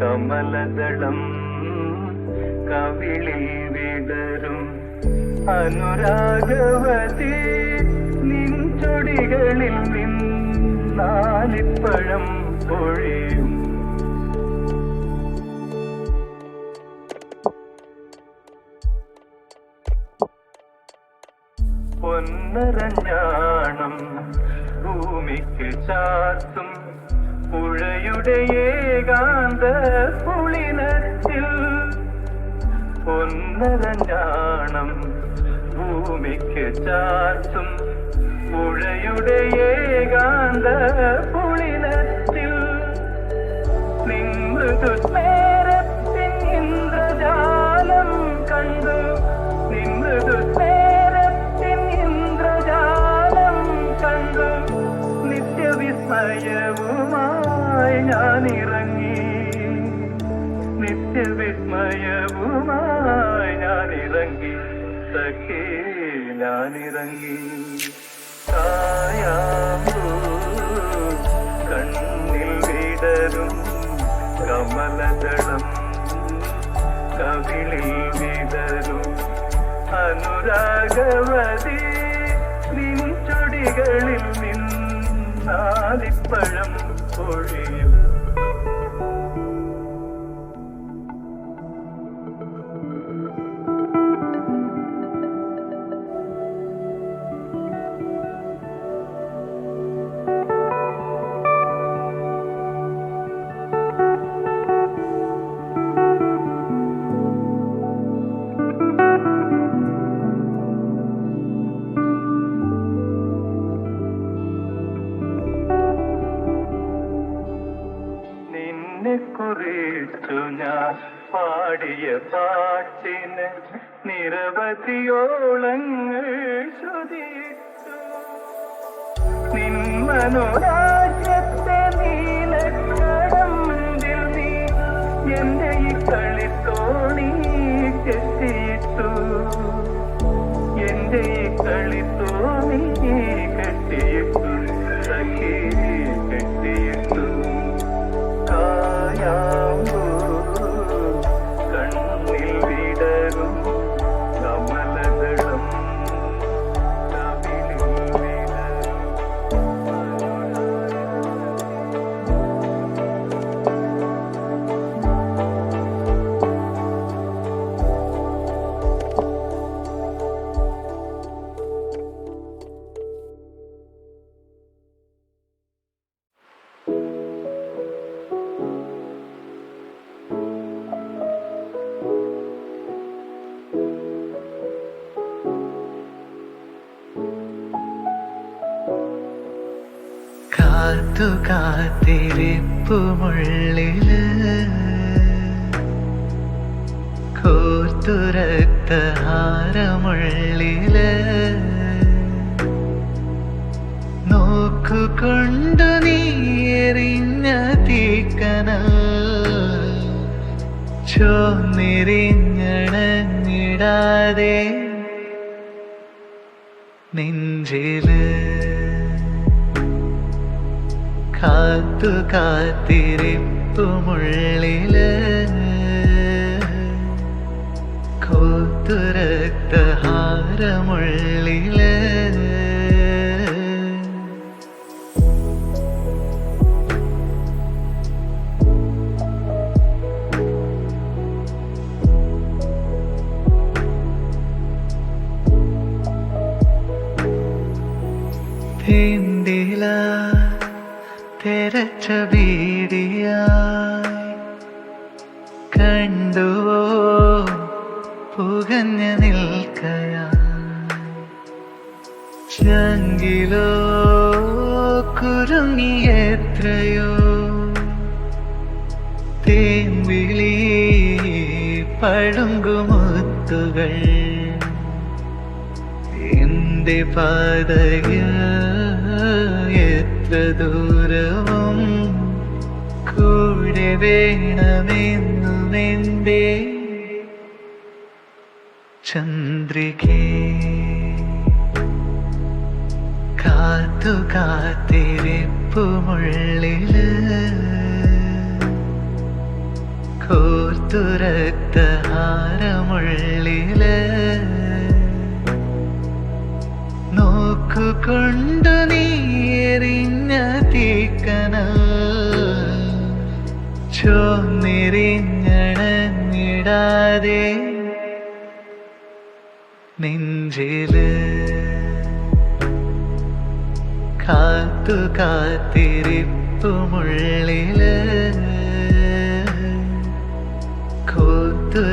കമലദളം കവിളിൽ വിടരും. അനുരാഗവതി നിൻ ചൊടികളിൽ നിന്നാലിപ്പഴം പൊഴിയും. പൊന്നരഞ്ഞാണം ഭൂമിക്ക് ചാർത്തും പുഴയുടെ ഏകാന്ത പുളിനത്തിൽ പൊന്നരഞ്ഞാണം ഭൂമിക്ക് ചാർത്തും പുഴയുടെ ഏകാന്ത പുളിനത്തിൽ നിമൃദു നിത്യവിസ്മയവുമായി ഞാൻ ഇറങ്ങി സഖേ ഞാൻ ഇറങ്ങി കായാമ്പൂ കണ്ണിൽ വിടരും കമലദളം കവിളിൽ വിടരും. അനുരാഗവതി നിൻ ചൊടികളിൽ നിന്നാലിപ്പഴം പൊഴിയും. പാട്ടിന് നിരവധിയോളങ്ങൾ ശ്രുതി നിൻ കാത്തു കാത്തിരിപ്പുമുള്ളിൽ കോർത്തു ഹാരമുള്ളിൽ. നോക്കുകൊണ്ടു നീറിഞ്ഞ തീക്കനൽ. ചോന്നിരിഞ്ഞണഞ്ഞിടാതെ കാത്തു കാത്തിരിപ്പുമുള്ളിൽ കൂത്തുരക്തഹാരമുള്ളിൽ രക്തഹാരമുള്ളിൽ തേന്തില തെരച്ച വീടിയായി കണ്ടുവോ പുകഞ്ഞ നിൽക്കയാ. ചങ്കിലോ കുരുങ്ങി എത്രയോ തേൻവിളി പളുങ്കുമുത്തുകൾ എന്റെ പാതയ ദൂരവും കൂടെ വേണമെന്നും എന്റെ ചന്ദ്രികേ. കാത്തു കാത്തിരിപ്പുമുള്ളിൽ കോർത്തു നോക്കുകൊണ്ടു നീറിഞ്ഞ തീക്കനൽ ചോന്നിരിഞ്ഞണഞ്ഞിടാതെ നെഞ്ചിൽ കാത്തു കാത്തിരിപ്പുമുള്ളിൽ കോത്തു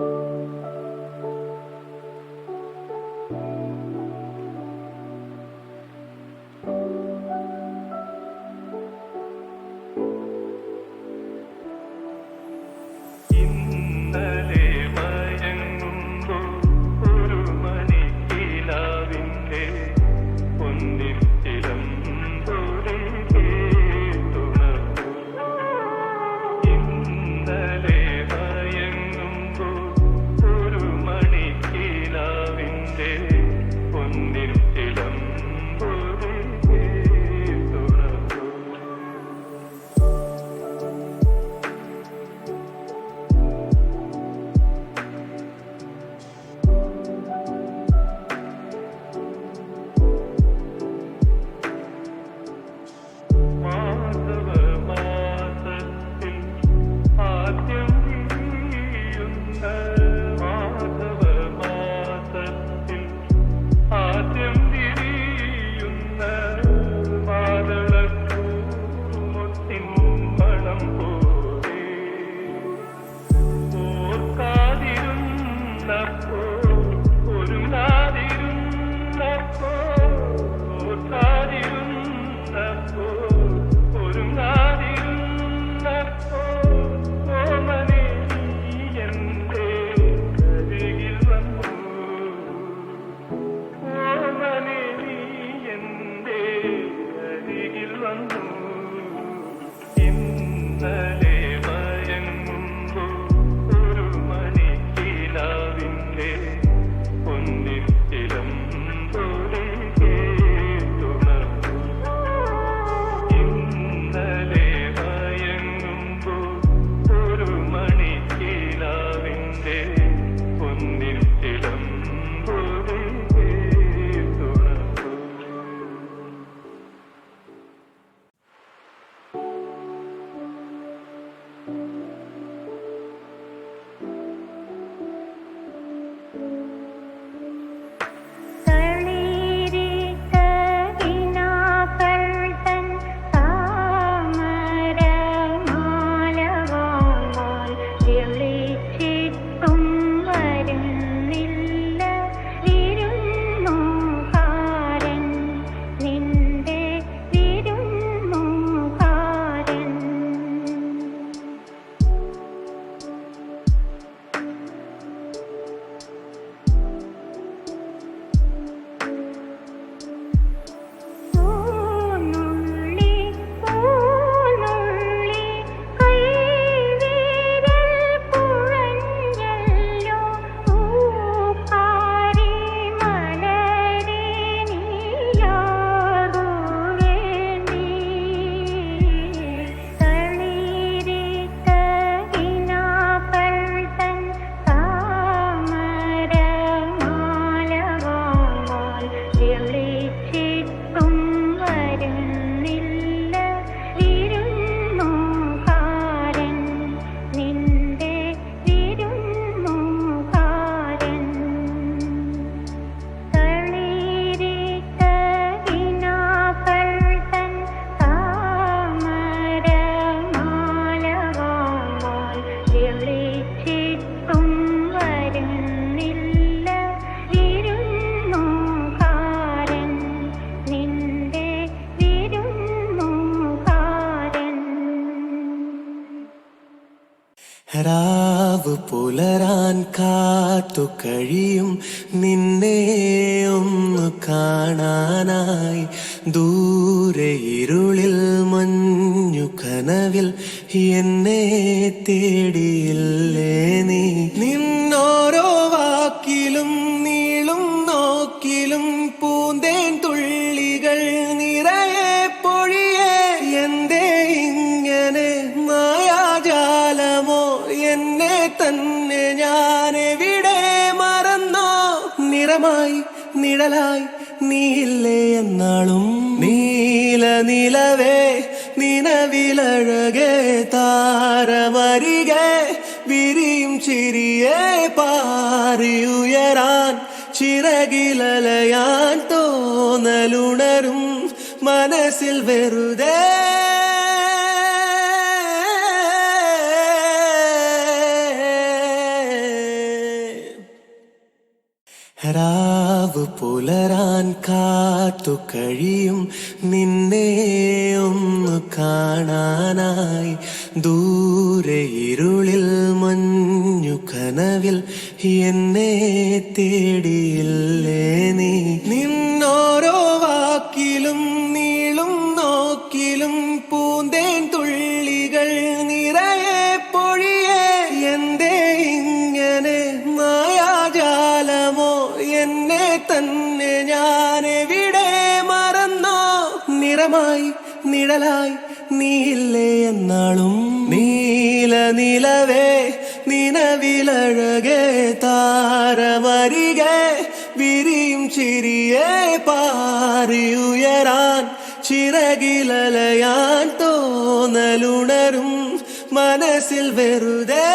രക്തഹാരമുള്ളിൽ ഇന്നലെ പുലരാൻ കാത്തു കഴിയും. നിന്നെ ഒന്ന് കാണാനായി ദൂരെ ഇരുളിൽ മഞ്ഞു കനവിൽ എന്നെ തേടിയില്ലേ നീ? നിന്നോരോ നീയില്ലേ എന്നാളും? നീല നിലവേ നിലവിലഴകെ താരമരികെ വിരിയും ചിരിയെ പാറിയുയരാൻ ചിറകിലലയാൻ തോന്നലുണരും മനസ്സിൽ വെറുതെ. രാവ് പുലരാൻ കാത്തു കഴിയും. നിന്നെ ഒന്ന് കാണാനായി ദൂരെ ഇരുളിൽ മഞ്ഞു കനവിൽ എന്നെ തേടിയില്ലേ നീ? നിന്നോരോ വാക്കിലും നിഴലായി നീയില്ലേ എന്നാളും? നീല നിലവേ നിലവിലഴകെ താരമരികെ വിരിയും ചിരിയെ പാറിയുയരാൻ ചിറകിലലയാൻ തോന്നലുണരും മനസ്സിൽ വെറുതെ